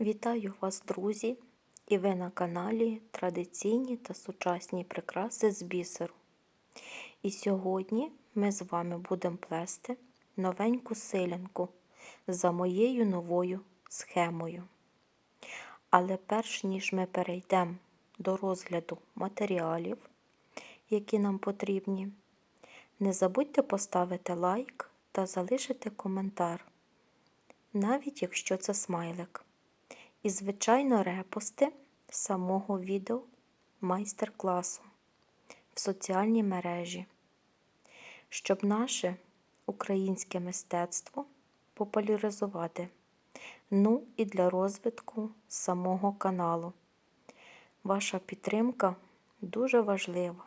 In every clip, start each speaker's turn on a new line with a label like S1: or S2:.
S1: Вітаю вас, друзі! І ви на каналі Традиційні та сучасні прикраси з бісеру. І сьогодні ми з вами будемо плести новеньку силянку за моєю новою схемою. Але перш ніж ми перейдемо до розгляду матеріалів, які нам потрібні, не забудьте поставити лайк та залишити коментар, навіть якщо це смайлик. І, звичайно, репости самого відео майстер-класу в соціальній мережі, щоб наше українське мистецтво популяризувати, ну і для розвитку самого каналу. Ваша підтримка дуже важлива,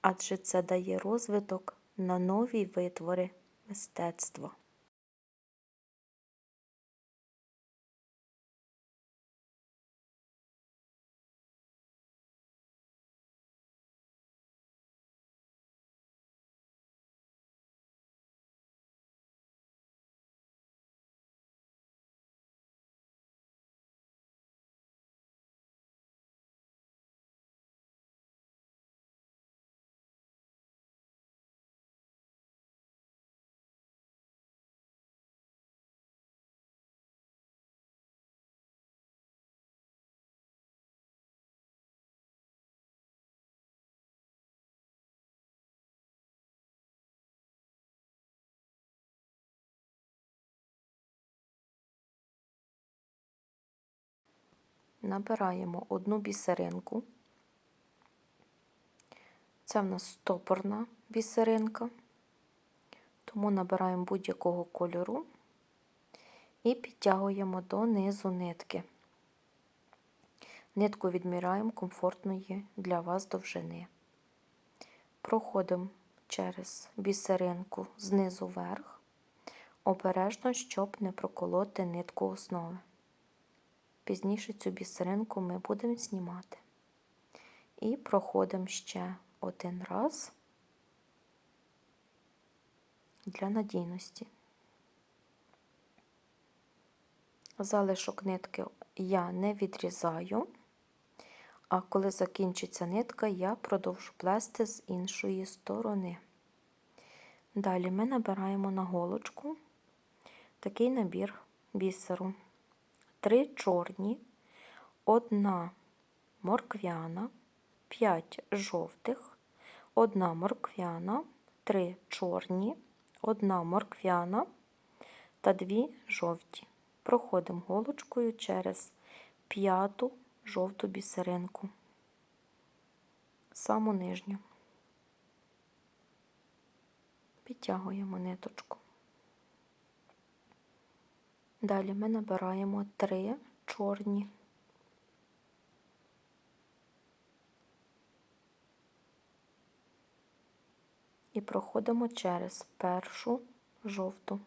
S1: адже це дає розвиток на нові витвори мистецтва. Набираємо одну бісеринку. Це в нас стопорна бісеринка, тому набираємо будь-якого кольору і підтягуємо до низу нитки. Нитку відміряємо комфортної для вас довжини. Проходимо через бісеринку знизу вверх, обережно, щоб не проколоти нитку основи. Пізніше цю бісеринку ми будемо знімати. І проходимо ще один раз для надійності. Залишок нитки я не відрізаю, а коли закінчиться нитка, я продовжу плести з іншої сторони. Далі ми набираємо на голочку такий набір бісеру. Три чорні, одна морквяна, п'ять жовтих, одна морквяна, три чорні, одна морквяна та дві жовті. Проходимо голочкою через п'яту жовту бісеринку, саму нижню. Підтягуємо ниточку. Далі ми набираємо три чорні. І проходимо через першу жовту.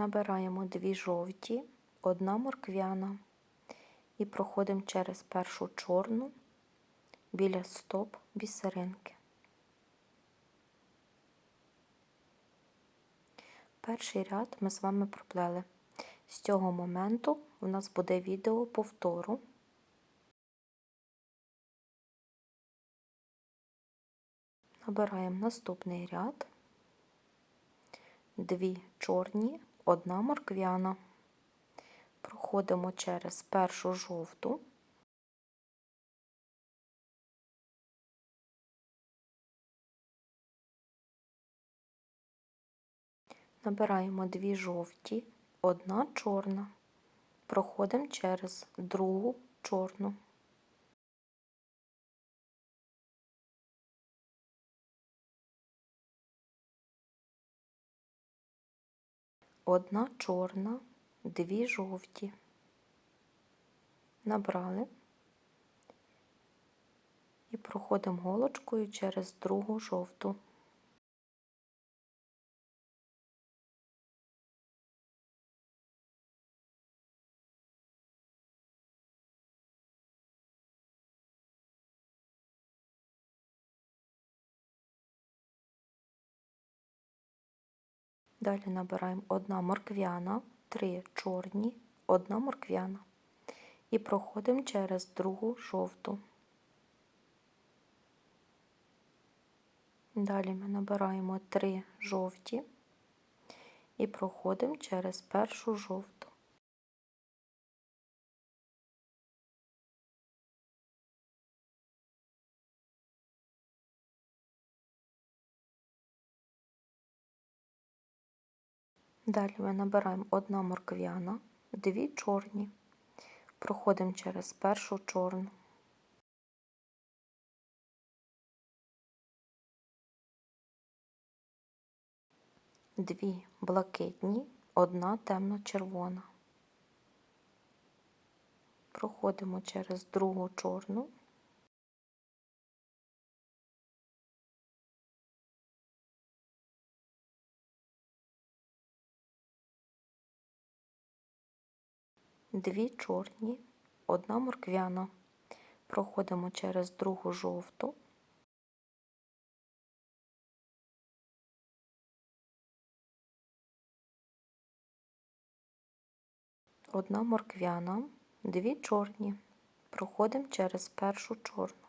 S1: Набираємо дві жовті, одна морквяна і проходимо через першу чорну біля стоп бісеринки. Перший ряд ми з вами проплели. З цього моменту у нас буде відео повтору. Набираємо наступний ряд, дві чорні, одна морквяна. Проходимо через першу жовту. Набираємо дві жовті, одна чорна. Проходимо через другу чорну. Одна чорна, дві жовті. Набрали і проходимо голочкою через другу жовту. Далі набираємо 1 морквяна, 3 чорні, 1 морквяна. І проходимо через другу жовту. Далі ми набираємо 3 жовті і проходимо через першу жовту. Далі ми набираємо 1 морквяна, 2 чорні, проходимо через першу чорну. Дві блакитні, одна темно-червона. Проходимо через другу чорну. Дві чорні, одна морквяна. Проходимо через другу жовту. Одна морквяна, дві чорні. Проходимо через першу чорну.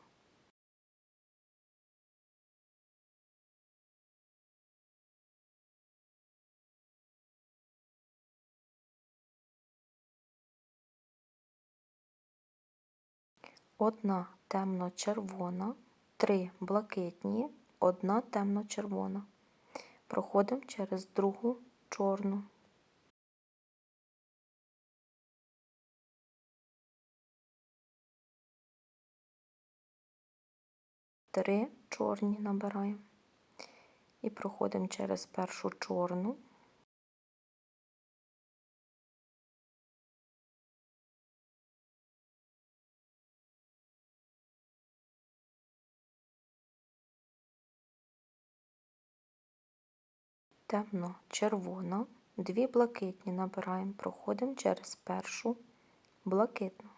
S1: Одна темно-червона, три блакитні, одна темно-червона. Проходимо через другу чорну. Три чорні набираємо і проходимо через першу чорну. Темно-червона, дві блакитні набираємо, проходимо через першу блакитну.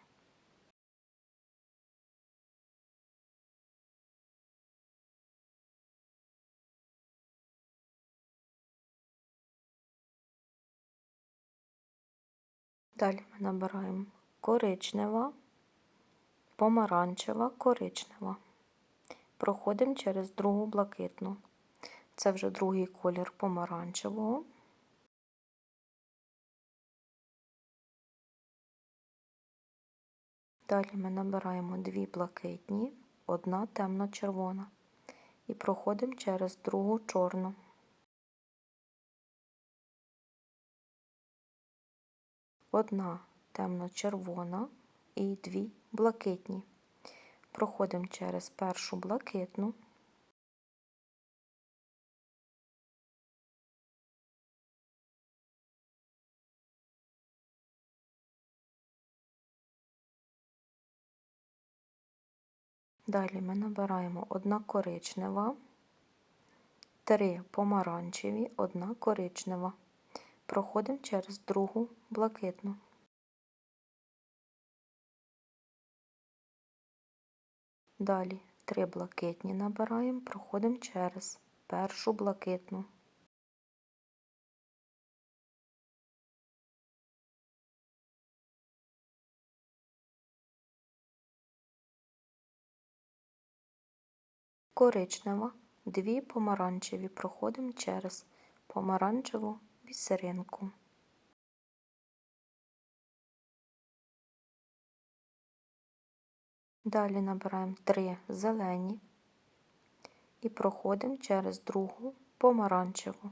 S1: Далі ми набираємо коричнева, помаранчева, коричнева. Проходимо через другу блакитну. Це вже другий колір помаранчевого. Далі ми набираємо дві блакитні, одна темно-червона і проходимо через другу чорну. Одна темно-червона і дві блакитні. Проходимо через першу блакитну. Далі ми набираємо одна коричнева, три помаранчеві, одна коричнева. Проходимо через другу блакитну. Далі три блакитні набираємо, проходимо через першу блакитну. Коричнева, дві помаранчеві проходимо через помаранчеву бісеринку. Далі набираємо три зелені і проходимо через другу помаранчеву.